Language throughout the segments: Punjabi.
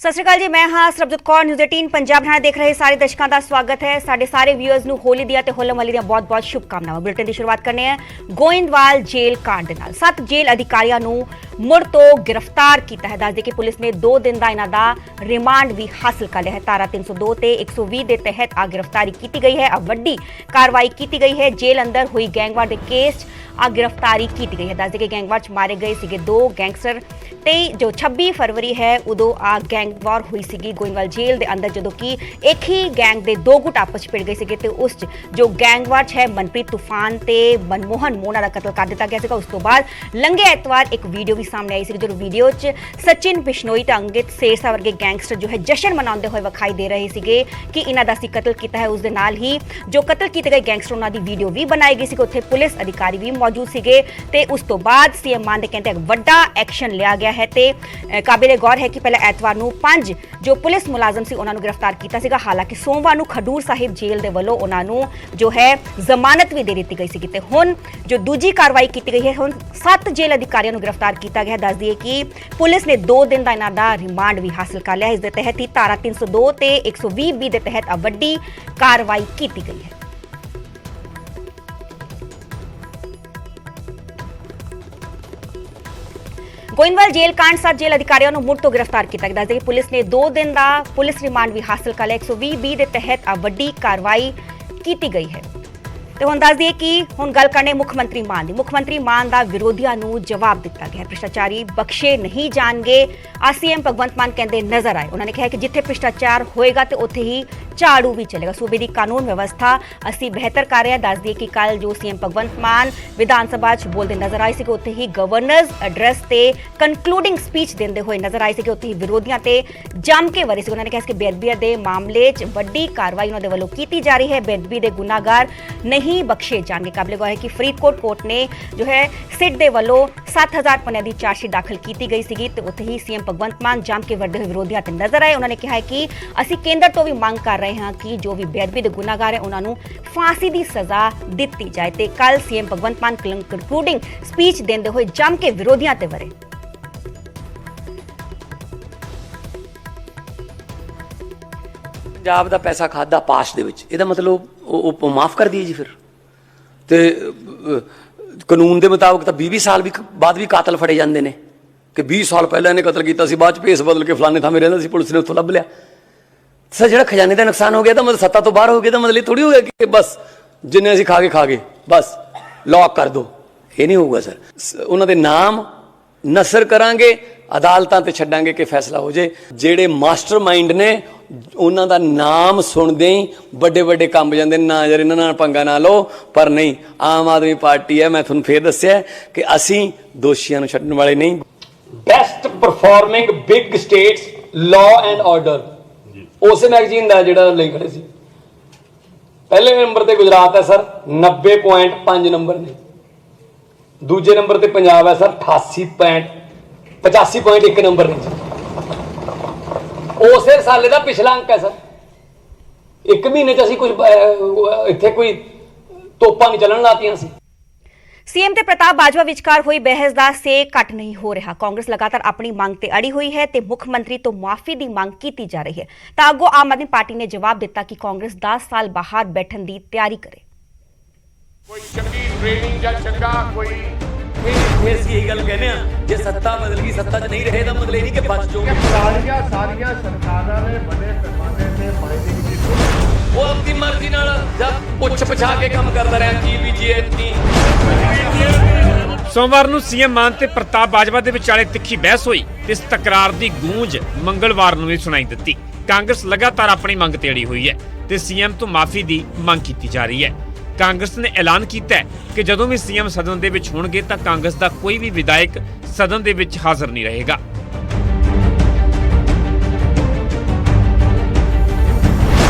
ਸਤਿ ਸ਼੍ਰੀ ਅਕਾਲ ਜੀ, ਮੈਂ ਹਾਂ ਸਰਬਜੋਤ ਕੌਰ ਨਿਊਜ਼ 18 ਪੰਜਾਬ ਨਾਲ ਦੇਖ ਰਹੇ ਸਾਰੇ ਦਰਸ਼ਕਾਂ ਦਾ ਸਵਾਗਤ ਹੈ। ਸਾਡੇ ਸਾਰੇ ਵਿਊਅਰਸ ਨੂੰ ਹੋਲੀ ਦੀਆਂ ਤੇ ਹੋਲਮ ਵਾਲੀ ਦੀਆਂ ਬਹੁਤ-ਬਹੁਤ ਸ਼ੁਭਕਾਮਨਾਵਾਂ। ਬੁਲੇਟਿਨ ਦੀ ਸ਼ੁਰੂਆਤ ਕਰਨੇ ਹੈ ਗੋਇੰਦਵਾਲ ਜੇਲ੍ਹ ਕਾਂਡ ਦੇ ਨਾਲ। ਸੱਤ ਜੇਲ੍ਹ ਅਧਿਕਾਰੀਆਂ ਨੂੰ ਮੁੜ ਤੋਂ ਗ੍ਰਿਫਤਾਰ ਕੀਤਾ ਹੈ। ਦੱਸਦੇ ਕਿ ਪੁਲਿਸ ਨੇ 2 ਦਿਨ ਦਾ ਇਹਨਾਂ ਦਾ ਰਿਮਾਂਡ ਵੀ ਹਾਸਲ ਕਰ ਲਿਆ ਹੈ। ਤਾਰਾ 302 ਤੇ 120 ਦੇ ਤਹਿਤ ਆ ਗ੍ਰਿਫਤਾਰੀ ਕੀਤੀ ਗਈ ਹੈ। ਆ ਵੱਡੀ ਕਾਰਵਾਈ ਕੀਤੀ ਗਈ ਹੈ। ਜੇਲ੍ਹ ਅੰਦਰ ਹੋਈ ਗੈਂਗਵਾਰ ਦੇ ਕੇਸ ਆ ਗ੍ਰਿਫਤਾਰੀ ਕੀਤੀ ਗਈ ਹੈ। ਦੱਸਦੇ ਕਿ ਗੈਂਗਵਾਰ 'ਚ ਮਾਰੇ ਗਏ ਸੀਗੇ ਦੋ ਗੈਂਗਸਟਰ। ਤੇ ਜੋ 26 ਫਰਵਰੀ ਹੈ, ਉਦੋਂ ਆ ਗੈਂਗਵਾਰ ਹੋਈ ਸੀਗੀ ਗੋਇੰਦਵਾਲ ਜੇਲ੍ਹ ਦੇ ਅੰਦਰ, ਜਦੋਂ ਕਿ ਇੱਕ ਹੀ ਗੈਂਗ ਦੇ ਦੋ ਗੁੱਟ ਆਪਸ 'ਚ ਭਿੜ ਗਏ ਸੀਗੇ ਤੇ ਉਸ 'ਚ ਜੋ ਗੈਂਗਵਾਰ 'ਚ ਹੈ, ਮਨਪ੍ਰੀਤ ਤੂਫਾਨ ਤੇ ਮਨਮੋਹਨ ਮੋਨਾ ਦਾ ਕਤਲ ਕਰ ਦਿੱਤਾ ਗਿਆ ਸੀਗਾ। ਉਸ ਤੋਂ ਬਾਅਦ ਲੰਘੇ ਐਤਵਾਰ ਇੱਕ ਵੀਡੀਓ ਵੀ ਸਾਹਮਣੇ ਆਈ ਸੀ ਜਦੋਂ ਵੀਡੀਓ 'ਚ ਸਚਿਨ ਬਿਸ਼ਨੋਈ ਤੇ ਅੰਗਿਤ ਸੇਰਸਾ ਵਰਗੇ ਗੈਂਗਸਟਰ ਜੋ ਹੈ, ਜਸ਼ਨ ਮਨਾਉਂਦੇ ਹੋਏ ਵਿਖਾਈ ਦੇ ਰਹੇ ਸੀਗੇ ਕਿ ਇਹਨਾਂ ਦਾ ਸੀ ਕਤਲ ਕੀਤਾ ਹੈ। ਉਸ ਦੇ ਨਾਲ ਹੀ ਜੋ ਕਤਲ ਕੀਤੇ ਗਏ ਗੈਂਗਸਟਰ, ਉਹਨਾਂ ਦੀ ਵੀਡੀਓ ਵੀ ਬਣਾਈ ਗਈ ਸੀ ਕਿ ਉੱਥੇ ਪੁਲਿਸ ਅਧਿਕਾਰੀ ਵੀ ਮੌਜੂਦ ਸੀਗੇ ਤੇ ਉਸ ਤੋਂ ਬਾਅਦ ਸੀਐਮ ਮਾਨ ਦੇ ਕਹਿੰਦੇ ਵੱਡਾ ਐਕਸ਼ਨ ਲਿਆ ਗਿਆ ਹੈ ਤੇ ਕਾਬਿਲੇ ਗੌਰ ਹੈ ਕਿ ਪਹਿਲਾਂ ਐਤਵਾਰ ਨੂੰ ਪੰਜ ਜੋ ਪੁਲਿਸ ਮੁਲਾਜ਼ਮ ਸੀ ਉਹਨਾਂ ਨੂੰ ਗ੍ਰਿਫਤਾਰ ਕੀਤਾ ਸੀਗਾ। ਹਾਲਾਂਕਿ ਸੋਮਵਾਰ ਨੂੰ ਖਡੂਰ ਸਾਹਿਬ ਜੇਲ੍ਹ ਦੇ ਵੱਲੋਂ ਉਹਨਾਂ ਨੂੰ ਜੋ ਹੈ ਜ਼ਮਾਨਤ ਵੀ ਦੇ ਦਿੱਤੀ ਗਈ ਸੀ ਤੇ ਹੁਣ ਜੋ ਦੂਜੀ ਕਾਰਵਾਈ ਕੀਤੀ ਗਈ ਹੈ, ਹੁਣ ਸੱਤ ਜੇਲ੍ਹ ਅਧਿਕਾਰੀਆਂ ਨੂੰ ਗ੍ਰਿਫਤਾਰ ਕੀਤਾ ਗਿਆ ਹੈ। ਦੱਸ ਦਈਏ ਕਿ ਪੁਲਿਸ ਨੇ 2 ਦਿਨ ਦਾ ਇਹਨਾਂ ਦਾ ਰਿਮਾਂਡ ਵੀ ਹਾਸਲ ਕਰ ਲਿਆ ਹੈ। ਇਸ ਦੇ ਤਹਿਤ ਹੀ ਧਾਰਾ 302 ਤੇ 120 ਬੀ ਦੇ ਤਹਿਤ ਵੱਡੀ ਕਾਰਵਾਈ ਕੀਤੀ ਗਈ ਹੈ। ਗੋਇੰਦਵਾਲ ਜੇਲ੍ਹ ਕਾਂਡ ਸੱਤ ਜੇਲ੍ਹ ਅਧਿਕਾਰੀਆਂ ਨੂੰ ਮੁੜ ਤੋਂ ਗ੍ਰਿਫਤਾਰ ਕੀਤਾ ਗਿਆ। ਦੱਸਦੇ ਪੁਲਿਸ ਨੇ 2 ਦਿਨ ਦਾ ਪੁਲਿਸ ਰਿਮਾਂਡ ਵੀ ਹਾਸਲ ਕਰ ਲਿਆ। 120 ਬੀ ਦੇ ਤਹਿਤ ਆ ਵੱਡੀ ਕਾਰਵਾਈ ਕੀਤੀ ਗਈ ਹੈ। ਤੇ ਹੁਣ ਦੱਸ ਦਈਏ ਕਿ ਹੁਣ ਗੱਲ ਕਰਨੇ ਮੁੱਖ ਮੰਤਰੀ ਮਾਨ ਦੀ। ਮੁੱਖ ਮੰਤਰੀ ਮਾਨ ਦਾ ਵਿਰੋਧੀਆਂ ਨੂੰ ਜਵਾਬ ਦਿੱਤਾ ਗਿਆ ਭ੍ਰਿਸ਼ਟਾਚਾਰੀ ਬਖਸ਼ੇ ਨਹੀਂ ਜਾਣਗੇ। ਆਸੀਐਮ ਭਗਵੰਤ ਮਾਨ ਕਹਿੰਦੇ ਨਜ਼ਰ ਆਏ। ਉਹਨਾਂ ਨੇ ਕਿਹਾ ਕਿ ਜਿੱਥੇ ਭ੍ਰਿਸ਼ਟਾਚਾਰ ਹੋਏਗਾ ਤੇ ਉੱਥੇ ਹੀ ਝਾੜੂ ਵੀ ਚੱਲੇਗਾ ਸੂਬੇ ਦੀ ਕਾਨੂੰਨ ਵਿਵਸਥਾ ਅਸੀਂ ਬਿਹਤਰ ਕਰ ਰਹੇ ਹਾਂ ਦੱਸ ਦਈਏ ਕਿ ਕੱਲ ਜੋ ਸੀਐਮ ਭਗਵੰਤ ਮਾਨ ਵਿਧਾਨ ਸਭਾ 'ਚ ਬੋਲਦੇ ਨਜ਼ਰ ਆਏ ਸੀ ਕਿ ਉੱਥੇ ਹੀ ਗਵਰਨਰਸ ਐਡਰੈਸ ਤੇ ਕਨਕਲੂਡਿੰਗ ਸਪੀਚ ਦਿੰਦੇ ਹੋਏ ਨਜ਼ਰ ਆਏ ਸੀ ਕਿ ਉੱਥੇ ਹੀ ਵਿਰੋਧੀਆਂ ਤੇ ਜੰਮ ਕੇ ਵਰੇ ਸੀ ਉਹਨਾਂ ਨੇ ਕਿਹਾ ਸੀ ਕਿ ਬੇਅਦਬੀ ਦੇ ਮਾਮਲੇ 'ਚ ਵੱਡੀ ਕਾਰਵਾਈ ਉਹਨਾਂ ਦੇ ਵੱਲੋਂ ਕੀਤੀ ਜਾ ਰਹੀ ਹੈ ਬੇਅਦਬੀ ਦੇ ਗੁਨਾਹਗਾਰ ਨਹੀਂ ਬਖਸ਼ੇ ਜਾਣਗੇ ਕਾਬਲੇ ਗੌਰ ਹੈ ਕਿ ਫਰੀਦਕੋਟ ਕੋਰਟ ਨੇ ਜੋ ਹੈ ਸਿੱਟ ਦੇ ਵੱਲੋਂ 7000 ਪੰਨਿਆਂ ਦੀ ਚਾਰਜਸ਼ੀਟ ਦਾਖਲ ਕੀਤੀ ਗਈ ਸੀਗੀ ਤੇ ਉੱਥੇ ਹੀ ਸੀਐਮ ਭਗਵੰਤ ਮਾਨ ਜੰਮ ਕੇ ਵਰਦੇ ਹੋਏ ਵਿਰੋਧੀਆਂ ਤੇ ਨਜ਼ਰ ਆਏ ਉਹਨਾਂ ਨੇ ਕਿਹਾ ਹੈ ਕਿ ਰਹੇ ਹਾਂ ਕਿ ਜੋ ਵੀ ਬੇਅਦਬੀ ਦੇ ਗੁਨਾਹਗਾਰ ਹੈ ਉਹਨਾਂ ਨੂੰ ਫਾਂਸੀ ਦੀ ਸਜ਼ਾ ਦਿੱਤੀ ਜਾਏ। ਤੇ ਕੱਲ CM Bhagwant Mann concluding speech ਦਿੰਦੇ ਹੋਏ ਜੰਮ ਕੇ ਵਿਰੋਧੀਆਂ ਤੇ ਵਰੇ। ਪੰਜਾਬ ਦਾ ਪੈਸਾ ਖਾਦਾ ਪਾਸ ਦੇ ਵਿੱਚ। ਇਹਦਾ ਮਤਲਬ ਉਹ, ਮਾਫ ਕਰ ਦਈਏ ਜੀ ਫਿਰ। ਤੇ ਕਾਨੂੰਨ ਦੇ ਮੁਤਾਬਕ ਤਾਂ 20 ਸਾਲ ਵੀ ਬਾਅਦ ਵੀ ਕਾਤਲ ਫੜੇ ਜਾਂਦੇ ਨੇ। ਕਿ 20 ਸਾਲ ਪਹਿਲਾਂ ਇਹਨੇ ਕਤਲ ਕੀਤਾ ਸੀ ਬਾਅਦ ਚ ਭੇਸ ਬਦਲ ਕੇ ਫਲਾਣੇ ਥਾਂ ਰਹਿੰਦਾ ਸੀ ਪੁਲਿਸ ਨੇ ਉੱਥੋਂ ਲੱਭ ਲਿਆ। ਸਰ, ਜਿਹੜਾ ਖਜ਼ਾਨੇ ਦਾ ਨੁਕਸਾਨ ਹੋ ਗਿਆ, ਤਾਂ ਮਤਲਬ ਸੱਤਾ ਤੋਂ ਬਾਹਰ ਹੋ ਗਿਆ ਤਾਂ ਮਤਲਬ ਥੋੜੀ ਹੋ ਗਿਆ ਕਿ ਬਸ ਜਿੰਨੇ ਅਸੀਂ ਖਾ ਕੇ ਖਾ ਗਏ, ਬਸ ਲੌਕ ਕਰ ਦੋ। ਇਹ ਨਹੀਂ ਹੋਊਗਾ, ਸਰ। ਉਹਨਾਂ ਦੇ ਨਾਮ ਨਸਰ ਕਰਾਂਗੇ, ਅਦਾਲਤਾਂ ਤੇ ਛੱਡਾਂਗੇ ਕਿ ਫੈਸਲਾ ਹੋ ਜੇ। ਜਿਹੜੇ ਮਾਸਟਰਮਾਈਂਡ ਨੇ, ਉਹਨਾਂ ਦਾ ਨਾਮ ਸੁਣਦੇ ਹੀ ਵੱਡੇ ਵੱਡੇ ਕੰਮ ਜਾਂਦੇ ਨਾ ਯਾਰ ਇਹਨਾਂ ਨਾਲ ਪੰਗਾ ਨਾ ਲਓ, ਪਰ ਨਹੀਂ, ਆਮ ਆਦਮੀ ਪਾਰਟੀ ਹੈ, ਮੈਂ ਤੁਹਾਨੂੰ ਫੇਰ ਦੱਸਿਆ ਕਿ ਅਸੀਂ ਦੋਸ਼ੀਆਂ ਨੂੰ ਛੱਡਣ ਵਾਲੇ ਨਹੀਂ। Best performing big states law and order ਉਸੇ ਮੈਗਜ਼ੀਨ ਦਾ ਜਿਹੜਾ ਲਿੰਕ ਖੜੇ ਸੀ। ਪਹਿਲੇ ਨੰਬਰ ਤੇ ਗੁਜਰਾਤ ਹੈ ਸਰ 90.5 ਨੰਬਰ ਨੇ। ਦੂਜੇ ਨੰਬਰ ਤੇ ਪੰਜਾਬ ਹੈ ਸਰ 88. 85.1 ਨੰਬਰ ਨੇ ਉਸੇ ਸਾਲੇ ਦਾ ਪਿਛਲਾ ਅੰਕ ਹੈ ਸਰ। ਇੱਕ ਮਹੀਨੇ ਚ ਅਸੀਂ ਕੁਝ ਇੱਥੇ ਕੋਈ ਤੋਪਾਂ ਨਹੀਂ ਚੱਲਣ ਲਾਤੀਆਂ ਸੀ। ਸੀਐਮ ਤੇ ਪ੍ਰਤਾਪ ਬਾਜਵਾ ਵਿਚਕਾਰ ਹੋਈ ਬਹਿਸ ਦਾ ਸੇ ਘਟ ਨਹੀਂ ਹੋ ਰਿਹਾ। ਕਾਂਗਰਸ ਲਗਾਤਾਰ ਆਪਣੀ ਮੰਗ ਤੇ ਅੜੀ ਹੋਈ ਹੈ ਤੇ ਮੁੱਖ ਮੰਤਰੀ ਤੋਂ ਮਾਫੀ ਦੀ ਮੰਗ ਕੀਤੀ ਜਾ ਰਹੀ ਹੈ। ਤਾਂ ਅੱਗੋਂ ਆਮ ਆਦਮੀ ਪਾਰਟੀ ਨੇ ਜਵਾਬ ਦਿੱਤਾ ਕਿ ਕਾਂਗਰਸ 10 ਸਾਲ ਬਾਹਰ ਬੈਠਣ ਦੀ ਤਿਆਰੀ ਕਰੇ। ਕੋਈ ਚੰਗੀ ਟ੍ਰੇਨਿੰਗ ਜਾਂ ਚੰਗਾ ਕੋਈ ਇਹ ਅਸੀਂ ਇਹ ਗੱਲ ਕਹਿੰਦੇ ਆ ਜੇ ਸੱਤਾ ਬਦਲ ਗਈ ਸੱਤਾ 'ਚ ਨਹੀਂ ਰਹੇ ਤਾਂ ਮਤਲਬ ਇਹ ਨਹੀਂ ਕਿ ਬਚ ਜਾਓਗੇ ਸਾਰੀਆਂ ਸਾਰੀਆਂ ਸਰਕਾਰਾਂ ਨੇ ਬੜੇ ਪੈਮਾਨੇ ਤੇ ਮਾਈਨਿੰਗ ਦੀ ਉਹ ਆਪਣੀ ਮਰਜ਼ੀ ਨਾਲ ਜਦ ਪੁੱਛ ਪਛਾ ਕੇ ਕੰਮ ਕਰਦਾ ਰਿਹਾ ਕੀ ਵੀ ਜੀ ਇਤਨੀ ਸੋਮਵਾਰ ਨੂੰ ਸੀਐਮ ਮਾਨ ਤੇ ਪ੍ਰਤਾਪ ਬਾਜਵਾ ਦੇ ਵਿਚਾਲੇ ਤਿੱਖੀ ਬਹਿਸ ਹੋਈ ਤੇ ਇਸ ਤਕਰਾਰ ਦੀ ਗੂੰਜ ਮੰਗਲਵਾਰ ਨੂੰ ਵੀ ਸੁਣਾਈ ਦਿੱਤੀ। ਕਾਂਗਰਸ ਲਗਾਤਾਰ ਆਪਣੀ ਮੰਗ ਤੇ ਅੜੀ ਹੋਈ ਹੈ ਤੇ ਸੀਐਮ ਤੋਂ ਮਾਫੀ ਦੀ ਮੰਗ ਕੀਤੀ ਜਾ ਰਹੀ ਹੈ। ਕਾਂਗਰਸ ਨੇ ਐਲਾਨ ਕੀਤਾ ਕਿ ਜਦੋਂ ਵੀ ਸੀਐਮ ਸਦਨ ਦੇ ਵਿੱਚ ਹੋਣਗੇ ਤਾਂ ਕਾਂਗਰਸ ਦਾ ਕੋਈ ਵੀ ਵਿਧਾਇਕ ਸਦਨ ਦੇ ਵਿੱਚ ਹਾਜ਼ਰ ਨਹੀਂ ਰਹੇਗਾ।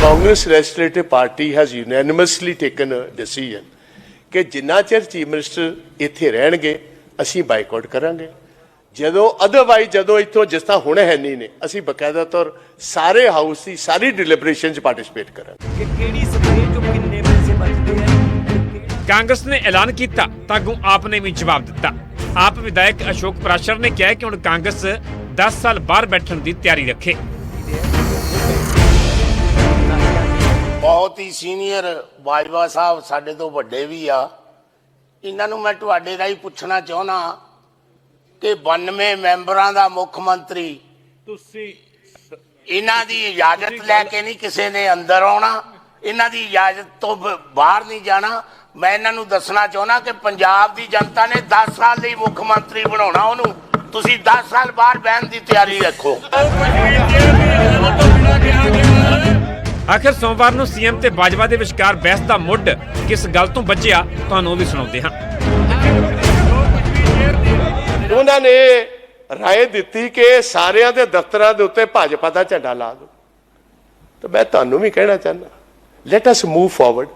Congress Legislative Party has unanimously taken a decision ਕਿ ਜਿੰਨਾ ਚਿਰ ਚੀਫ ਮਿਨਿਸਟਰ ਇੱਥੇ ਰਹਿਣਗੇ ਅਸੀਂ ਬਾਈਕਾਟ ਕਰਾਂਗੇ। ਜਦੋਂ ਅਦਰਵਾਈਜ਼ ਜਦੋਂ ਇੱਥੋਂ ਜਿਸ ਤਰ੍ਹਾਂ ਹੁਣ ਹੈ ਨਹੀਂ ਨੇ ਅਸੀਂ ਬਕਾਇਦਾ ਤੌਰ ਸਾਰੇ ਹਾਊਸ ਦੀ ਸਾਰੀ ਡਿਲੀਬਰੇਸ਼ਨ 'ਚ ਪਾਰਟਿਸਿਪੇਟ ਕਰਾਂਗੇ। ਕਿ ਕਿਹੜੀ ਸਪਰੇਅ ਚੋਂ ਕਿੰਨੇ ਪੈਸੇ ਬਚਦੇ ਆ? ਕਾਂਗਰਸ ਨੇ ਐਲਾਨ ਕੀਤਾ ਤਾਂ ਅੱਗੋਂ ਆਪ ਨੇ ਵੀ ਜਵਾਬ ਦਿੱਤਾ। ਆਪ ਵਿਧਾਇਕ ਅਸ਼ੋਕ ਪ੍ਰਾਸ਼ਰ ਨੇ ਕਿਹਾ ਕਿ ਹੁਣ ਕਾਂਗਰਸ 10 ਸਾਲ ਬਾਹਰ ਬੈਠਣ ਦੀ ਤਿਆਰੀ ਰੱਖੇ। ਬਹੁਤ ਹੀ ਸੀਨੀਅਰ ਬਾਜਵਾ ਸਾਹਿਬ ਸਾਡੇ ਤੋਂ ਵੱਡੇ ਵੀ ਆ। ਇਹਨਾਂ ਨੂੰ ਮੈਂ ਤੁਹਾਡੇ ਰਾਹੀਂ ਪੁੱਛਣਾ ਚਾਹੁੰਦਾ ਕਿ 92 ਮੈਂਬਰਾਂ ਦਾ ਮੁੱਖ ਮੰਤਰੀ ਤੁਸੀਂ ਇਹਨਾਂ ਦੀ ਇਜਾਜ਼ਤ ਲੈ ਕੇ ਨਹੀਂ ਕਿਸੇ ਨੇ ਅੰਦਰ ਆਉਣਾ ਇਹਨਾਂ ਦੀ ਇਜਾਜ਼ਤ ਤੋਂ ਬਾਹਰ ਨਹੀਂ ਜਾਣਾ। ਮੈਂ ਇਹਨਾਂ ਨੂੰ ਦੱਸਣਾ ਚਾਹੁੰਦਾ ਕਿ ਪੰਜਾਬ ਦੀ ਜਨਤਾ ਨੇ 10 ਸਾਲ ਲਈ ਮੁੱਖ ਮੰਤਰੀ ਬਣਾਉਣਾ ਉਹਨੂੰ। ਤੁਸੀਂ 10 ਸਾਲ ਬਾਹਰ ਬਹਿਣ ਦੀ ਤਿਆਰੀ ਰੱਖੋ। ਆਖਿਰ ਸੋਮਵਾਰ ਨੂੰ ਸੀਐਮ ਤੇ ਬਾਜਵਾ ਦੇ ਵਿਚਕਾਰ ਬਹਿਸ ਦਾ ਮੁੱਢ ਕਿਸ ਗੱਲ ਤੋਂ ਵੱਜਿਆ ਤੁਹਾਨੂੰ ਉਹ ਵੀ ਸੁਣਾਉਂਦੇ ਹਾਂ। ਉਹਨਾਂ ਨੇ ਰਾਏ ਦਿੱਤੀ ਕਿ ਸਾਰਿਆਂ ਦੇ ਦਫ਼ਤਰਾਂ ਦੇ ਉੱਤੇ ਭਾਜਪਾ ਦਾ ਝੰਡਾ ਲਾ ਦਿਓ। ਤਾਂ ਮੈਂ ਤੁਹਾਨੂੰ ਵੀ ਕਹਿਣਾ ਚਾਹੁੰਦਾ ਲੈਟ ਅਸ ਮੂਵ ਫਾਰਵਰਡ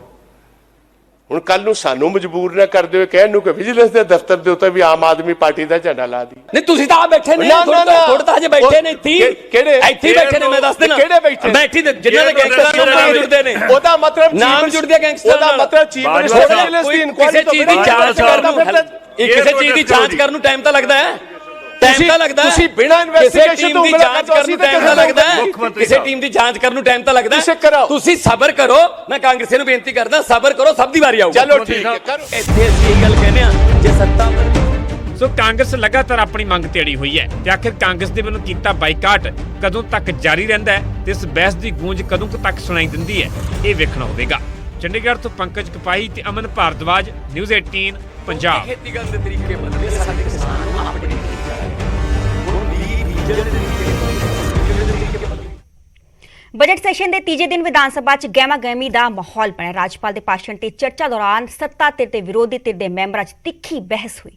ਹੁਣ ਕੱਲ ਨੂੰ ਸਾਨੂੰ ਮਜਬੂਰ ਨਾ ਕਰ ਦਿਓ ਕਹਿਣ ਨੂੰ ਕਿ ਵਿਜੀਲੈਂਸ ਦੇ ਦਫ਼ਤਰ ਦੇ ਉੱਤੇ ਵੀ ਆਮ ਆਦਮੀ ਪਾਰਟੀ ਦਾ ਝੰਡਾ ਲਾ ਦੀ ਨਹੀਂ ਤੁਸੀਂ ਤਾਂ ਆ ਬੈਠੇ ਨੇ ਨਾ, ਨਾ, ਥੋੜਾ ਤਾਂ ਹਜੇ ਬੈਠੇ ਨੇ ਇੱਥੇ ਕਿਹੜੇ? ਇੱਥੇ ਬੈਠੇ ਨੇ ਮੈਂ ਦੱਸ ਦੇਣਾ ਕਿਹੜੇ ਬੈਠੇ? ਬੈਠੀ ਨੇ ਜਿਨ੍ਹਾਂ ਦੇ ਗੈਂਗਸਟਰ ਨਾਮ ਨੇ? ਜੁੜਦੇ ਨੇ ਉਹਦਾ ਮਤਲਬ ਨਾਮ chief- ਜੁੜ ਗਿਆ ਗੈਂਗਸਟਰ ਉਹਦਾ। ਮਤਲਬ ਚੀਫ ਮਿਨਿਸਟਰ ਦੀ ਇਨਕੁਆਇਰੀ ਕਿਸੇ ਚੀਜ਼ ਦੀ ਤੋਂ ਜਾਂਚ ਬਿਨਾਂ ਕਰਨ ਨੂੰ ਤਾਂ- ਕਿਸੇ ਚੀਜ਼ ਦੀ ਜਾਂਚ ਕਰਨ ਨੂੰ ਟਾਈਮ ਤਾਂ ਲੱਗਦਾ ਹੈ ਟਾਈਮ ਤਾਂ ਲੱਗਦਾ ਤੁਸੀਂ ਬਿਨਾਂ ਟੀਮ ਤੋਂ ਉਂਗਲਾਂ ਜਾਂਚ ਕਰਨ ਨੂੰ ਤਾਂ ਟਾਈਮ ਤਾਂ ਲੱਗਦਾ ਕਿਸੇ। ਟੀਮ ਦੀ ਜਾਂਚ ਕਰਨ ਨੂੰ ਟਾਈਮ ਤਾਂ ਲੱਗਦਾ ਤੁਸੀਂ ਸਬਰ ਕਰੋ। ਮੈਂ ਕਾਂਗਰਸੀਆਂ ਨੂੰ ਬੇਨਤੀ ਕਰਦਾ ਸਬਰ ਕਰੋ ਸਭ ਦੀ ਵਾਰੀ ਆਊਗੀ। ਚਲੋ ਠੀਕ ਹੈ ਕਰੋ। ਇੱਥੇ ਅਸੀਂ ਇਹ ਗੱਲ ਕਹਿੰਦੇ ਆ ਜੇ ਸੱਤਾ ਪਰ ਸੋ ਕਾਂਗਰਸ ਲਗਾਤਾਰ ਆਪਣੀ ਮੰਗ ਤੇ ਅੜੀ ਹੋਈ ਹੈ ਤੇ ਆਖਿਰ ਕਾਂਗਰਸ ਦੇ ਵੱਲੋਂ ਕੀਤਾ ਬਾਈਕਾਟ ਕਦੋਂ ਤੱਕ ਜਾਰੀ ਰਹਿੰਦਾ ਹੈ ਤੇ ਇਸ ਬਹਿਸ ਦੀ ਗੂੰਜ ਕਦੋਂ ਤੱਕ ਸੁਣਾਈ ਦਿੰਦੀ ਹੈ ਇਹ ਵੇਖਣਾ ਹੋਵੇਗਾ। ਚੰਡੀਗੜ੍ਹ ਤੋਂ ਪੰਕਜ ਕਪਾਈ ਤੇ ਅਮਨ ਭਾਰਦਵਾਜ ਨਿਊਜ਼ 18 ਪੰਜਾਬ। ਖੇਤੀ ਕਰਨ ਦੇ ਤਰੀਕੇ ਬਦਲੇ ਸਾਡੇ ਕਿਸਾਨ ਆਪਣੇ ਬਜਟ ਸੈਸ਼ਨ ਦੇ ਤੀਜੇ ਦਿਨ ਵਿਧਾਨ ਸਭਾ 'ਚ ਗਹਿਮਾ ਗਹਿਮੀ ਦਾ ਮਾਹੌਲ ਬਣਿਆ। ਰਾਜਪਾਲ ਦੇ ਭਾਸ਼ਣ ਤੇ ਚਰਚਾ ਦੌਰਾਨ ਸੱਤਾ ਧਿਰ ਤੇ ਵਿਰੋਧੀ ਧਿਰ ਦੇ ਮੈਂਬਰਾਂ 'ਚ ਤਿੱਖੀ ਬਹਿਸ ਹੋਈ।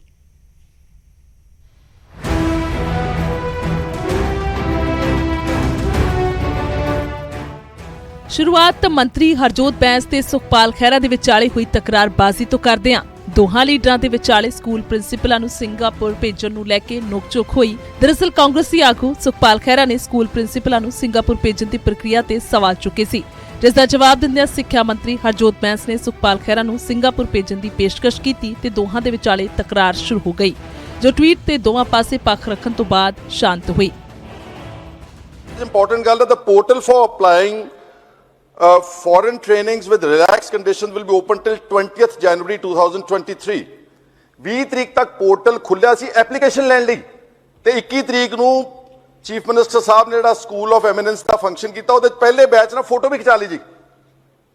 ਸ਼ੁਰੂਆਤ ਮੰਤਰੀ ਹਰਜੋਤ ਬੈਂਸ ਤੇ ਸੁਖਪਾਲ ਖਹਿਰਾ ਦੇ ਵਿਚਾਲੇ ਹੋਈ ਤਕਰਾਰਬਾਜ਼ੀ ਤੋਂ ਕਰਦੇ ਹਾਂ ਦੋਹਾਂ ਲੀਡਰਾਂ ਦੇ ਵਿਚਾਲੇ ਸਕੂਲ ਪ੍ਰਿੰਸੀਪਲਾਂ ਨੂੰ ਸਿੰਗਾਪੁਰ ਭੇਜਣ ਨੂੰ ਲੈ ਕੇ ਨੋਕਝੋਕ ਹੋਈ। ਦਰਅਸਲ ਕਾਂਗਰਸੀ ਆਗੂ ਸੁਖਪਾਲ ਖਹਿਰਾ ਨੇ ਸਕੂਲ ਪ੍ਰਿੰਸੀਪਲਾਂ ਨੂੰ ਸਿੰਗਾਪੁਰ ਭੇਜਣ ਦੀ ਪ੍ਰਕਿਰਿਆ ਤੇ ਸਵਾਲ ਚੁੱਕੇ ਸੀ। ਜਿਸ ਦਾ ਜਵਾਬ ਦਿੰਦਿਆਂ ਸਿੱਖਿਆ ਮੰਤਰੀ ਹਰਜੋਤ ਬੈਂਸ ਨੇ ਸੁਖਪਾਲ ਖਹਿਰਾ ਨੂੰ ਸਿੰਗਾਪੁਰ ਭੇਜਣ ਦੀ ਪੇਸ਼ਕਸ਼ ਕੀਤੀ ਤੇ ਦੋਹਾਂ ਦੇ ਵਿਚਾਲੇ ਤਕਰਾਰ ਸ਼ੁਰੂ ਹੋ ਗਈ, ਜੋ ਟਵੀਟ ਤੇ ਦੋਵਾਂ ਪਾਸੇ ਪੱਖ ਰੱਖਣ ਤੋਂ ਬਾਅਦ ਸ਼ਾਂਤ ਹੋਈ। Important ਗੱਲ ਹੈ, the portal for applying uh, foreign trainings with relaxed conditions will be open till 20th January 2023 20 ਤਰੀਕ ਤੱਕ ਪੋਰਟਲ ਖੁੱਲਿਆ ਸੀ ਐਪਲੀਕੇਸ਼ਨ ਲੈਣ ਲਈ। ਤੇ 21 ਤਰੀਕ ਨੂੰ ਚੀਫ ਮਿਨਿਸਟਰ ਸਾਹਿਬ ਨੇ ਜਿਹੜਾ ਸਕੂਲ ਆਫ ਐਮੀਨੈਂਸ ਦਾ ਫੰਕਸ਼ਨ ਕੀਤਾ ਉਹਦੇ ਪਹਿਲੇ ਬੈਚ ਨਾਲ ਫੋਟੋ ਵੀ ਖਿਚਾ ਲਈ ਜੀ।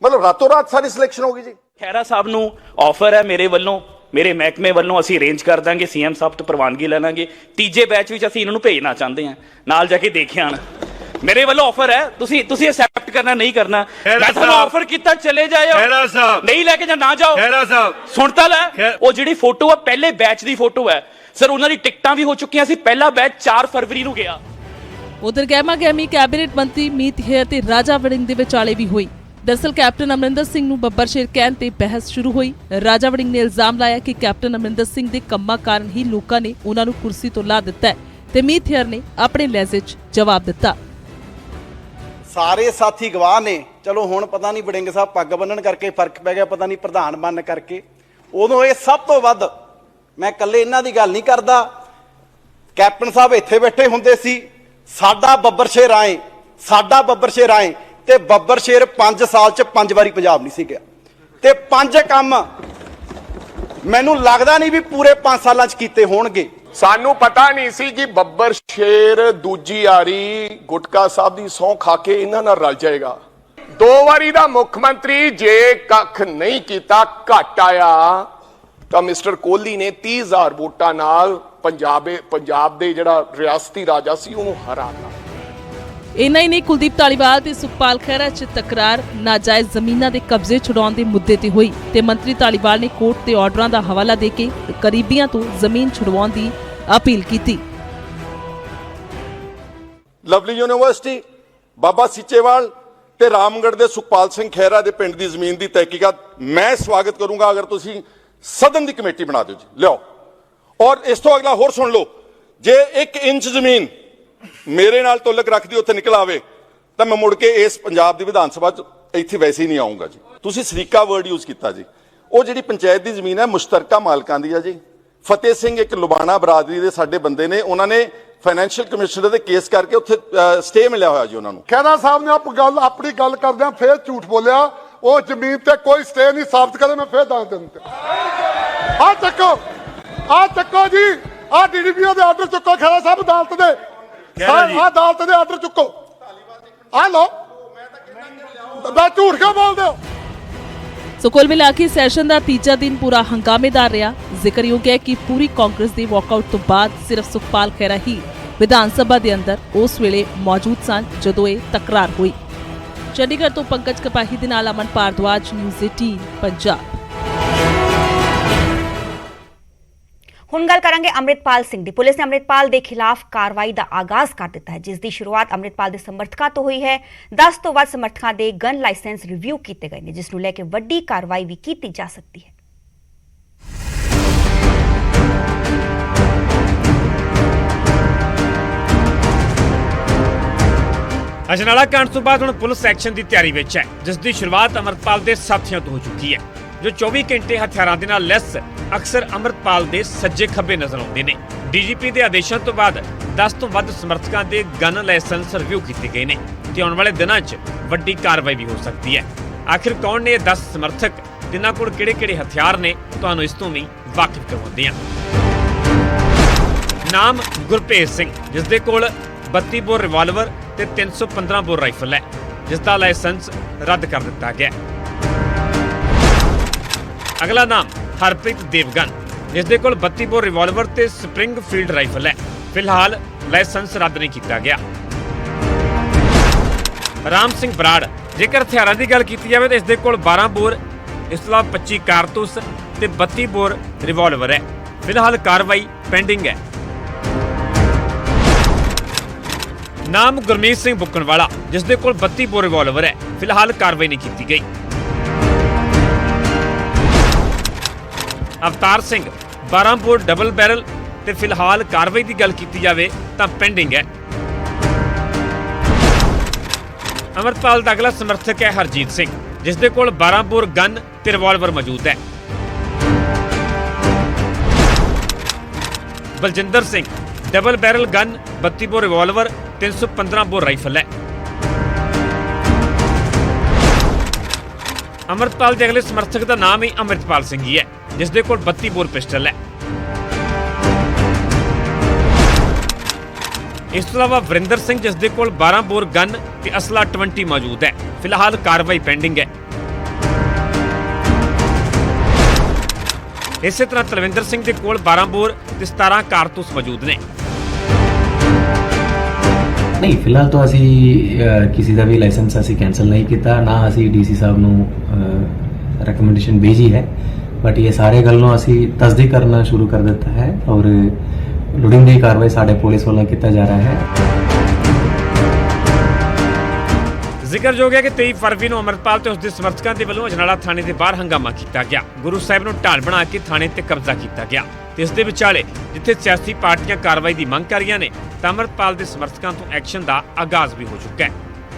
ਮਤਲਬ ਰਾਤੋਂ ਰਾਤ ਸਾਰੀ ਸਿਲੈਕਸ਼ਨ ਹੋ ਗਈ ਜੀ। ਖੈਰਾ ਸਾਹਿਬ ਨੂੰ ਆਫਰ ਹੈ ਮੇਰੇ ਵੱਲੋਂ ਮੇਰੇ ਮਹਿਕਮੇ ਵੱਲੋਂ ਅਸੀਂ ਅਰੇਂਜ ਕਰ ਦਾਂਗੇ ਸੀਐਮ ਸਾਹਿਬ ਤੋਂ ਪ੍ਰਵਾਨਗੀ ਲੈ ਲਾਂਗੇ। ਤੀਜੇ ਬੈਚ ਵਿੱਚ ਅਸੀਂ ਇਹਨਾਂ ਨੂੰ ਭੇਜਣਾ ਚਾਹੁੰਦੇ ਹਾਂ। ਨਾਲ ਜਾ ਕੇ ਦੇਖ ਆਣ ਮੇਰੇ ਵੱਲੋਂ ਆਫਰ ਹੈ। ਤੁਸੀਂ ਤੁਸੀਂ ਐਕਸੈਪਟ ਕਰਨਾ ਨਹੀਂ ਕਰਨਾ। ਮੈਂ ਤੁਹਾਨੂੰ। ਆਫਰ ਕੀਤਾ ਚਲੇ ਜਾਇਓ। ਖਹਿਰਾ ਸਾਹਿਬ। ਨਹੀਂ ਲੈ ਕੇ ਜਾ ਨਾ ਜਾਓ। ਖਹਿਰਾ ਸਾਹਿਬ। ਸੁਣ ਤਾਂ ਲੈ। ਉਹ ਜਿਹੜੀ ਫੋਟੋ ਹੈ ਪਹਿਲੇ ਬੈਚ ਦੀ ਫੋਟੋ ਹੈ। ਸਰ ਉਹਨਾਂ ਦੀ ਟਿਕਟਾਂ ਵੀ ਹੋ ਚੁੱਕੀਆਂ ਸੀ। ਪਹਿਲਾ ਬੈਚ 4 ਫਰਵਰੀ ਨੂੰ ਗਿਆ। ਉਧਰ ਗਹਿਮਾ ਗਹਿਮੀ ਕੈਬਨਿਟ ਮੰਤਰੀ ਮੀਤ ਹੇਰ ਤੇ ਰਾਜਾ ਵੜਿੰਗ ਦੇ ਵਿਚਾਲੇ ਵੀ ਹੋਈ। ਦਰਸਲ ਕੈਪਟਨ ਅਮਰਿੰਦਰ ਸਿੰਘ ਨੂੰ ਬੱਬਰ ਸ਼ੇਰ ਕਹਿਣ ਤੇ ਬਹਿਸ ਸ਼ੁਰੂ ਹੋਈ। ਰਾਜਾ ਵੜਿੰਗ ਨੇ ਇਲਜ਼ਾਮ ਲਾਇਆ ਕਿ ਕੈਪਟਨ ਅਮਰਿੰਦਰ ਸਿੰਘ ਦੇ ਕੰਮਾਂ ਕਾਰਨ ਹੀ ਲੋਕਾਂ ਨੇ ਉਹਨਾਂ ਨੂੰ ਕੁਰਸੀ ਤੋਂ ਲਾ ਦਿੱਤਾ ਤੇ ਮੀਤ ਹੇਰ ਨੇ ਆਪਣੇ ਲਹਿਜ਼ੇ 'ਚ ਜਵਾਬ ਦਿੱਤਾ। ਸਾਰੇ ਸਾਥੀ ਗਵਾਹ ਨੇ। ਚਲੋ ਹੁਣ ਪਤਾ ਨਹੀਂ ਬੜਿੰਗ ਸਾਹਿਬ ਪੱਗ ਬੰਨਣ ਕਰਕੇ ਫ਼ਰਕ ਪੈ ਗਿਆ, ਪਤਾ ਨਹੀਂ ਪ੍ਰਧਾਨ ਬਣਨ ਕਰਕੇ। ਉਦੋਂ ਇਹ ਸਭ ਤੋਂ ਵੱਧ ਮੈਂ ਇਕੱਲੇ ਇਹਨਾਂ ਦੀ ਗੱਲ ਨਹੀਂ ਕਰਦਾ। ਕੈਪਟਨ ਸਾਹਿਬ ਇੱਥੇ ਬੈਠੇ ਹੁੰਦੇ ਸੀ। ਸਾਡਾ ਬੱਬਰ ਸ਼ੇਰ ਆਏ, ਸਾਡਾ ਬੱਬਰ ਸ਼ੇਰ ਆਏ ਤੇ ਬੱਬਰ ਸ਼ੇਰ 5 ਸਾਲ ਚ ਪੰਜ ਵਾਰੀ ਪੰਜਾਬ ਨਹੀਂ ਸੀ ਗਿਆ। ਤੇ ਪੰਜ ਕੰਮ ਮੈਨੂੰ ਲੱਗਦਾ ਨਹੀਂ ਵੀ ਪੂਰੇ 5 ਸਾਲਾਂ ਚ ਕੀਤੇ ਹੋਣਗੇ। ਸਾਨੂੰ ਪਤਾ ਨਹੀਂ ਸੀ ਕਿ ਬੱਬਰ ਸ਼ੇਰ ਦੂਜੀ ਆਰੀ ਗੁਟਕਾ ਸਾਹਿਬ ਦੀ ਸੌਂ ਖਾ ਕੇ ਇਹਨਾਂ ਨਾਲ ਰਲ ਜਾਏਗਾ। ਦੋ ਵਾਰੀ ਦਾ ਮੁੱਖ ਮੰਤਰੀ ਜੇ ਕੱਖ ਨਹੀਂ ਕੀਤਾ, ਘਟ ਆਇਆ, ਤਾਂ ਮਿਸਟਰ ਕੋਹਲੀ ਨੇ 30000 ਵੋਟਾਂ ਨਾਲ ਪੰਜਾਬੇ ਪੰਜਾਬ ਦੇ ਜਿਹੜਾ ਰਿਆਸਤੀ ਰਾਜਾ ਸੀ, ਉਹਨੂੰ ਹਰਾ ਹਰਾਤਾ ਇੰਨਾ ਹੀ ਨਹੀਂ, ਕੁਲਦੀਪ ਧਾਲੀਵਾਲ ਤੇ ਸੁਖਪਾਲ ਖਹਿਰਾ 'ਚ ਤਕਰਾਰ, ਨਾਜਾਇਜ਼ ਜ਼ਮੀਨਾਂ ਦੇ ਕਬਜ਼ੇ ਛੁਡਾਉਣ ਦੇ ਮੁੱਦੇ ਤੇ ਹੋਈ ਤੇ ਮੰਤਰੀ ਧਾਲੀਵਾਲ ਨੇ ਕੋਰਟ ਦੇ ਆਰਡਰਾਂ ਦਾ ਹਵਾਲਾ ਦੇ ਕੇ ਕਰੀਬੀਆਂ ਤੋਂ ਜ਼ਮੀਨ ਛੁਡਵਾਉਣ ਦੀ ਅਪੀਲ ਕੀਤੀ। ਲਵਲੀ ਯੂਨੀਵਰਸਿਟੀ, ਬਾਬਾ ਸਿੱਚੇਵਾਲ ਤੇ ਰਾਮਗੜ੍ਹ ਦੇ ਸੁਖਪਾਲ ਸਿੰਘ ਖਹਿਰਾ ਦੇ ਪਿੰਡ ਦੀ ਜ਼ਮੀਨ ਦੀ ਤਹਿਕੀਕਾਤ ਮੈਂ ਸਵਾਗਤ ਕਰੂੰਗਾ। ਅਗਰ ਤੁਸੀਂ ਸਦਨ ਦੀ ਕਮੇਟੀ ਬਣਾ ਦਿਓ ਜੀ, ਲਿਆਓ। ਔਰ ਇਸ ਤੋਂ ਅਗਲਾ ਹੋਰ ਸੁਣ ਲਓ, ਜੇ 1 ਇੰਚ ਜ਼ਮੀਨ ਮੇਰੇ ਨਾਲ ਤੁਲਕ ਰੱਖਦੀ ਉੱਥੇ ਨਿਕਲ ਆਵੇ, ਤਾਂ ਮੈਂ ਮੁੜ ਕੇ ਇਸ ਪੰਜਾਬ ਦੀ ਵਿਧਾਨ ਸਭਾ 'ਚ ਇੱਥੇ ਵੈਸੇ ਹੀ ਨਹੀਂ ਆਉਂਗਾ ਜੀ। ਤੁਸੀਂ ਸਰੀਕਾ ਵਰਡ ਯੂਜ਼ ਕੀਤਾ ਜੀ। ਉਹ ਜਿਹੜੀ ਪੰਚਾਇਤ ਦੀ ਜ਼ਮੀਨ ਹੈ, ਮੁਸ਼ਤਰਕਾ ਮਾਲਕਾਂ ਦੀ ਹੈ ਜੀ। ਫਤਿਹ ਸਿੰਘ ਇੱਕ ਲੁਬਾਣਾ ਬਰਾਦਰੀ ਦੇ ਸਾਡੇ ਬੰਦੇ ਨੇ, ਉਹਨਾਂ ਨੇ ਫਾਈਨੈਂਸ਼ੀਅਲ ਕਮਿਸ਼ਨਰ ਦੇ ਕੇਸ ਕਰਕੇ ਉੱਥੇ ਸਟੇ ਮਿਲਿਆ ਹੋਇਆ ਜੀ ਉਹਨਾਂ ਨੂੰ। ਖਹਿਰਾ ਸਾਹਿਬ ਨੇ ਆਪ ਗੱਲ, ਆਪਣੀ ਗੱਲ ਕਰਦਿਆਂ ਫੇਰ ਝੂਠ ਬੋਲਿਆ, ਉਹ ਜ਼ਮੀਨ ਤੇ ਕੋਈ ਸਟੇ ਨਹੀਂ ਸਾਬਤ ਕਰੇ, ਮੈਂ ਫੇਰ ਦੱਸ ਦਿੰਦਾ। ਆ ਚੱਕੋ ਆ ਚੱਕੋ ਜੀ ਆ ਡੀਡੀਪੀਓ ਦੇ ਆਰਡਰ ਚੁੱਕੋ, ਖਹਿਰਾ ਸਾਹਿਬ ਅਦਾਲਤ ਦੇ। ਆ ਅਦਾਲਤ ਦੇ ਆਰਡਰ ਚੁੱਕੋ। ਆ ਲੋ ਮੈਂ ਝੂਠ ਕਿਉਂ ਬੋਲਦੇ ਹੋ ਸੋ ਕੁੱਲ ਮਿਲਾ ਕੇ ਸੈਸ਼ਨ ਦਾ ਤੀਜਾ ਦਿਨ ਪੂਰਾ ਹੰਗਾਮੇਦਾਰ ਰਿਹਾ। ਜ਼ਿਕਰਯੋਗ ਹੈ ਕਿ ਪੂਰੀ ਕਾਂਗਰਸ ਦੇ ਵਾਕਆਊਟ ਤੋਂ ਬਾਅਦ ਸਿਰਫ ਸੁਖਪਾਲ ਖਹਿਰਾ ਹੀ ਵਿਧਾਨ ਸਭਾ ਦੇ ਅੰਦਰ ਉਸ ਵੇਲੇ ਮੌਜੂਦ ਸਨ ਜਦੋਂ ਇਹ ਤਕਰਾਰ ਹੋਈ। ਚੰਡੀਗੜ੍ਹ ਤੋਂ ਪੰਕਜ ਕਪਾਹੀ ਦੇ ਨਾਲ ਅਮਨ ਭਾਰਦਵਾਜ ਨਿਊਜ਼ 18 ਪੰਜਾਬ। ਹੁਣ ਗੱਲ ਕਰਾਂਗੇ ਅੰਮ੍ਰਿਤਪਾਲ ਸਿੰਘ ਦੀ। ਪੁਲਿਸ ਨੇ ਅੰਮ੍ਰਿਤਪਾਲ ਦੇ ਖਿਲਾਫ ਕਾਰਵਾਈ ਦਾ ਆਗਾਜ਼ ਕਰ ਦਿੱਤਾ ਹੈ, ਜਿਸ ਦੀ ਸ਼ੁਰੂਆਤ ਅੰਮ੍ਰਿਤਪਾਲ ਦੇ ਸਮਰਥਕਾਂ ਤੋਂ ਹੋਈ ਹੈ। 10 ਤੋਂ ਵੱਧ ਸਮਰਥਕਾਂ ਦੇ ਗਨ ਲਾਇਸੈਂਸ ਰਿਵਿਊ ਕੀਤੇ ਗਏ ਨੇ, ਜਿਸ ਨੂੰ ਲੈ ਕੇ ਵੱਡੀ ਕਾਰਵਾਈ ਵੀ ਕੀਤੀ ਜਾ ਸਕਦੀ ਹੈ। ਅਜਨਾਲਾ ਕਾਂਡ ਤੋਂ ਬਾਅਦ ਹੁਣ ਪੁਲਿਸ ਐਕਸ਼ਨ ਦੀ ਤਿਆਰੀ ਵਿੱਚ ਹੈ, ਜਿਸ ਦੀ ਸ਼ੁਰੂਆਤ ਅਮਰਪਾਲ ਦੇ ਸਾਥੀਆਂ ਤੋਂ ਹੋ ਚੁੱਕੀ ਹੈ। ਜੋ 24 ਘੰਟੇ ਹਥਿਆਰਾਂ ਦੇ ਨਾਲ ਲੈਸ ਅਕਸਰ ਅਮਰਪਾਲ ਦੇ ਸੱਜੇ ਖੱਬੇ ਨਜ਼ਰ ਆਉਂਦੇ ਨੇ। ਡੀਜੀਪੀ ਦੇ ਆਦੇਸ਼ਾਂ ਤੋਂ ਬਾਅਦ 10 ਤੋਂ ਵੱਧ ਸਮਰਥਕਾਂ ਦੇ ਗਨ ਲਾਇਸੈਂਸ ਰਿਵਿਊ ਕੀਤੇ ਗਏ ਨੇ ਤੇ ਆਉਣ ਵਾਲੇ ਦਿਨਾਂ 'ਚ ਵੱਡੀ ਕਾਰਵਾਈ ਵੀ ਹੋ ਸਕਦੀ ਹੈ। ਆਖਿਰ ਕੌਣ ਨੇ ਇਹ 10 ਸਮਰਥਕ? ਜਿਨ੍ਹਾਂ ਕੋਲ ਕਿਹੜੇ-ਕਿਹੜੇ ਹਥਿਆਰ ਨੇ? ਤੁਹਾਨੂੰ ਇਸ ਤੋਂ ਵੀ ਵਾਕਿਫ ਕਰਵਾਉਂਦੇ ਹਾਂ। ਨਾਮ ਗੁਰਪ੍ਰੀਤ ਸਿੰਘ ਜਿਸ ਦੇ ਕੋਲ 32 ਬੋਰ ਰਿਵਾਲਵਰ ਤੇ 315 ਬੋਰ ਰਾਈਫਲ ਹੈ ਜਿਸ ਦਾ ਲਾਇਸੈਂਸ ਰੱਦ ਕਰ ਦਿੱਤਾ ਗਿਆ ਅਗਲਾ ਨਾਮ ਹਰਪ੍ਰੀਤ ਦੇਵਗਨ, ਜਿਸ ਦੇ ਕੋਲ 32 ਬੋਰ ਰਿਵਾਲਵਰ ਤੇ ਸਪ੍ਰਿੰਗ ਫੀਲਡ ਰਾਈਫਲ ਹੈ। ਫਿਲਹਾਲ ਲਾਇਸੈਂਸ ਰੱਦ ਨਹੀਂ ਕੀਤਾ ਗਿਆ। ਰਾਮ ਸਿੰਘ ਬਰਾੜ, ਜੇਕਰ ਹਥਿਆਰਾਂ ਦੀ ਗੱਲ ਕੀਤੀ ਜਾਵੇ ਤਾਂ ਇਸ ਦੇ ਕੋਲ 12 ਬੋਰ, ਇਸ ਤੋਂ ਇਲਾਵਾ 25 ਕਾਰਤੂਸ ਤੇ 32 ਬੋਰ ਰਿਵਾਲਵਰ ਹੈ। ਫਿਲਹਾਲ ਕਾਰਵਾਈ ਪੈਂਡਿੰਗ ਹੈ। ਨਾਮ ਗੁਰਮੀਤ ਸਿੰਘ ਬੁੱਕਣਵਾਲਾ, ਜਿਸ ਦੇ ਕੋਲ 32 ਬੋਰ ਰਿਵਾਲਵਰ ਹੈ। ਫਿਲਹਾਲ ਕਾਰਵਾਈ ਨਹੀਂ ਕੀਤੀ ਗਈ। Avtar Singh 12 bore double barrel ਤੇ ਫਿਲਹਾਲ ਕਾਰਵਾਈ ਦੀ ਗੱਲ ਕੀਤੀ ਜਾਵੇ ਤਾਂ ਪੈਂਡਿੰਗ ਹੈ। ਅਮਰਪਾਲ ਦਾ ਅਗਲਾ ਸਮਰਥਕ ਹੈ ਹਰਜੀਤ ਸਿੰਘ, ਜਿਸ ਦੇ ਕੋਲ 12 ਬੋਰ ਗਨ ਤੇ ਰਿਵਾਲਵਰ ਮੌਜੂਦ ਹੈ। Baljinder Singh double barrel gun 32 bore revolver 315 bore rifle ਹੈ। ਅਮਰਪਾਲ ਦੇ ਅਗਲੇ ਸਮਰਥਕ ਦਾ ਨਾਮ ਹੀ ਅਮਰਿਤਪਾਲ ਸਿੰਘ ਹੀ ਹੈ। ਜਿਸ ਦੇ ਕੋਲ 32 ਬੋਰ ਪਿਸਟਲ ਹੈ। ਇਸ ਤੋਂ ਇਲਾਵਾ ਵਰਿੰਦਰ ਸਿੰਘ ਜਿਸ ਦੇ ਕੋਲ 12 ਬੋਰ ਗਨ ਤੇ ਅਸਲਾ 20 ਮੌਜੂਦ ਹੈ। ਫਿਲਹਾਲ ਕਾਰਵਾਈ ਪੈਂਡਿੰਗ ਹੈ। ਇਸੇ ਤਰ੍ਹਾਂ ਤਲਵਿੰਦਰ ਸਿੰਘ ਦੇ ਕੋਲ 12 ਬੋਰ ਤੇ 17 ਕਾਰਤੂਸ ਮੌਜੂਦ ਨੇ। ਨਹੀਂ, ਫਿਲਹਾਲ ਤਾਂ ਅਸੀਂ ਕਿਸੇ ਦਾ ਵੀ ਲਾਇਸੈਂਸ ਅਸੀਂ ਕੈਨਸਲ ਨਹੀਂ ਕੀਤਾ, ਨਾ ਅਸੀਂ ਡੀਸੀ ਸਾਹਿਬ ਨੂੰ ਰეკਮੈਂਡੇਸ਼ਨ ਭੇਜੀ ਹੈ। ਬਟ ਇਹ ਸਾਰੇ ਗੱਲ ਨੂੰ ਅਸੀਂ ਤਸਦੀਕ ਕਰਨਾ ਸ਼ੁਰੂ ਕਰ ਦਿੱਤਾ ਹੈ ਔਰ ਲੋਡਿੰਗ ਦੀ ਕਾਰਵਾਈ ਸਾਡੇ ਪੁਲਿਸ ਵੱਲੋਂ ਕੀਤਾ ਜਾ ਰਿਹਾ ਹੈ ਜ਼ਿਕਰਯੋਗ ਹੈ ਕਿ 23 ਫਰਵਰੀ ਨੂੰ ਅਮਰਪਾਲ ਤੇ ਉਸਦੇ ਸਮਰਥਕਾਂ ਦੇ ਵੱਲੋਂ ਅਜਨਾਲਾ ਥਾਣੇ ਦੇ ਬਾਹਰ ਹੰਗਾਮਾ ਕੀਤਾ ਗਿਆ। ਗੁਰੂ ਸਾਹਿਬ ਨੂੰ ਢਾਲ ਬਣਾ ਕੇ ਥਾਣੇ ਤੇ ਕਬਜ਼ਾ ਕੀਤਾ ਗਿਆ। ਤੇ ਇਸ ਦੇ ਵਿਚਾਲੇ ਜਿੱਥੇ ਸਿਆਸੀ ਪਾਰਟੀਆਂ ਕਾਰਵਾਈ ਦੀ ਮੰਗ ਕਰ ਰਹੀਆਂ ਨੇ, ਤਾਂ ਅਮਰਪਾਲ ਦੇ ਸਮਰਥਕਾਂ ਤੋਂ ਐਕਸ਼ਨ ਦਾ ਆਗਾਜ਼ ਵੀ ਹੋ ਚੁੱਕਾ ਹੈ।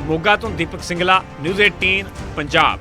ਮੋਗਾ ਤੋਂ ਦੀਪਕ ਸਿੰਗਲਾ, ਨਿਊਜ਼ 18 ਪੰਜਾਬ।